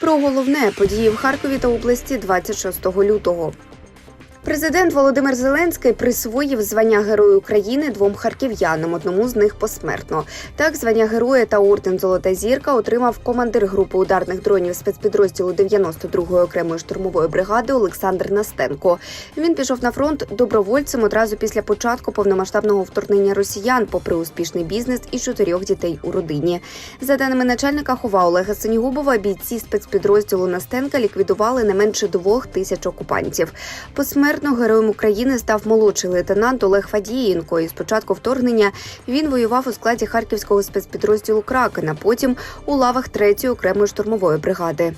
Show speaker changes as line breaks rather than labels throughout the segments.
Про головне події в Харкові та області 26 лютого. Президент Володимир Зеленський присвоїв звання Герою України двом харків'янам, одному з них посмертно. Так, звання героя та орден Золота зірка отримав командир групи ударних дронів спецпідрозділу 92-ї окремої штурмової бригади Олександр Настенко. Він пішов на фронт добровольцем одразу після початку повномасштабного вторгнення росіян, попри успішний бізнес і чотирьох дітей у родині. За даними начальника хова Олега Синігубова, бійці спецпідрозділу Настенка ліквідували не менше двох тисяч окупантів. Посмертно героєм України став молодший лейтенант Олег Фадієнко. І з початку вторгнення він воював у складі харківського спецпідрозділу Кракена, потім у лавах 3-ї окремої штурмової бригади.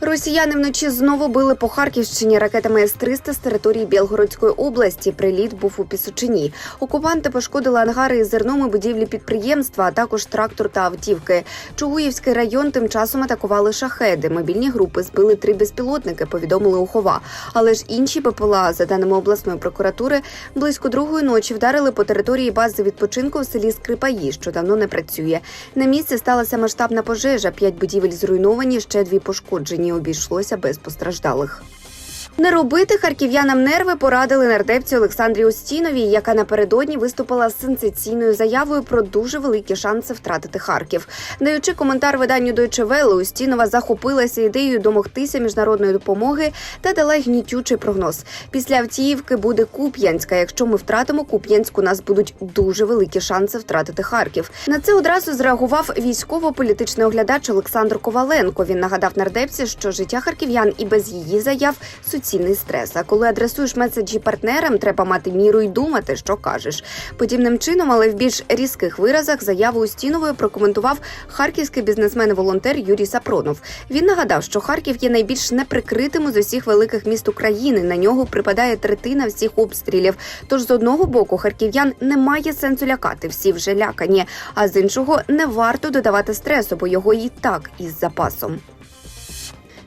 Росіяни вночі знову били по Харківщині ракетами С-300 з території Білгородської області. Приліт був у Пісочині. Окупанти пошкодили ангари із зерном і будівлі підприємства, а також трактор та автівки. Чугуївський район тим часом атакували шахеди. Мобільні групи збили три безпілотники, повідомили у Хова. Але ж інші ППЛА, за даними обласної прокуратури, близько другої ночі вдарили по території бази відпочинку в селі Скрипаї, що давно не працює. На місці сталася масштабна пожежа. П'ять будівель зруйновані, ще дві пошкоджені. Обійшлося без постраждалих. Не робити харків'янам нерви порадили нардепці Олександрі Остіновій, яка напередодні виступила з сенсаційною заявою про дуже великі шанси втратити Харків. Даючи коментар виданню Deutsche Welle, Устінова захопилася ідеєю домогтися міжнародної допомоги та дала гнітючий прогноз. Після Авдіївки буде Куп'янська. Якщо ми втратимо Куп'янську, у нас будуть дуже великі шанси втратити Харків. На це одразу зреагував військово-політичний оглядач Олександр Коваленко. Він нагадав нардепці, що життя харків'ян і без її заяв суцільний стрес. А коли адресуєш меседжі партнерам, треба мати міру і думати, що кажеш. Подібним чином, але в більш різких виразах заяву Устінової прокоментував харківський бізнесмен-волонтер Юрій Сапронов. Він нагадав, що Харків є найбільш неприкритим з усіх великих міст України. На нього припадає третина всіх обстрілів. Тож з одного боку харків'ян немає сенсу лякати, всі вже лякані. А з іншого не варто додавати стресу, бо його і так із запасом.